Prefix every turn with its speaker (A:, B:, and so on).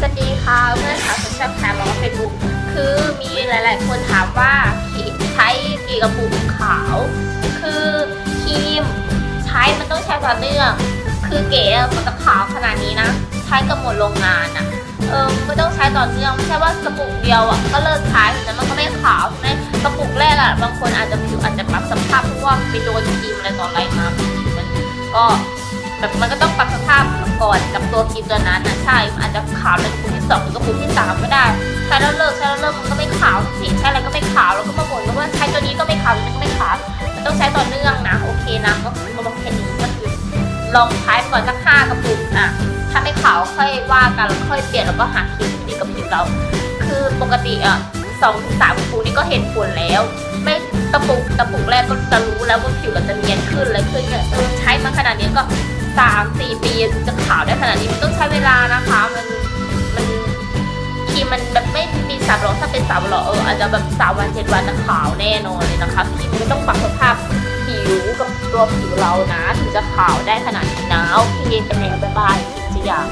A: สวัสดีค่ะเพื่อนสาวสุดแซ่บแถมมาเฟซบุ๊กคือมีหลาย ๆ คนถามว่าใช้กี่กระปุกขาว คือครีมใช้มันต้องใช้ต่อเนื่อง คือเก๋อะมันจะขาวขนาดนี้นะ ใช้กับหมดโรงงานอะเออมันต้องใช้ต่อเนื่องไม่ใช่ว่ากระปุกเดียวอะก็เลิกใช้แต่มันก็ไม่ขาวใช่ไหมกระปุกแรกอะบางคนอาจจะผิวอาจจะปรับสภาพเพราะว่าไปโดนครีมอะไรต่ออะไรมาผิวมันก็แบบมันก็ต้องปรับ ก่อนกับตัวครีมตัวนั้นนะใช่มันอาจจะขาวในกระปุกที่สองหรือกระปุกที่สามก็ได้ใช้แล้วเลิกใช้แล้วเลิกมันก็ไม่ขาวสิใช้อะไรก็ไม่ขาวแล้วก็มาบ่นว่าใช้ตัวนี้ก็ไม่ขาวตัวนี้ก็ไม่ขาวมันต้องใช้ต่อเนื่องนะโอเคนะก็คือก็บอกแค่นี้ก็คือลองใช้ไปก่อนสักห้ากระปุกอะถ้าไม่ขาวค่อยว่ากันแล้วค่อยเปลี่ยนแล้วก็หาครีมที่ดีกับผิวเรา คือปกติอะสองถึงสามกระปุกนี่ก็เห็นผลแล้ว ไม่กระปุกกระปุกแรกก็จะรู้แล้วว่าผิวเราจะเนียนขึ้นอะไรขึ้นเนี่ยเออใช้มาขนาดนี้ก็สามสี่ปีจะขาวได้ขนาดนี้มันต้องใช้เวลานะคะ มันมันครีมมันแบบไม่มีสาวหรอกถ้าเป็นสาวหรอกเอออาจจะแบบสาววันเจ็ดวันจะขาวแน่นอนเลยนะคะครีมมันต้องปรับสภาพผิวกับตัวผิวเรานะ ถึงจะขาวได้ขนาดนี้นะโอเคเป็นไงบ๊ายบายจิตจะอยาก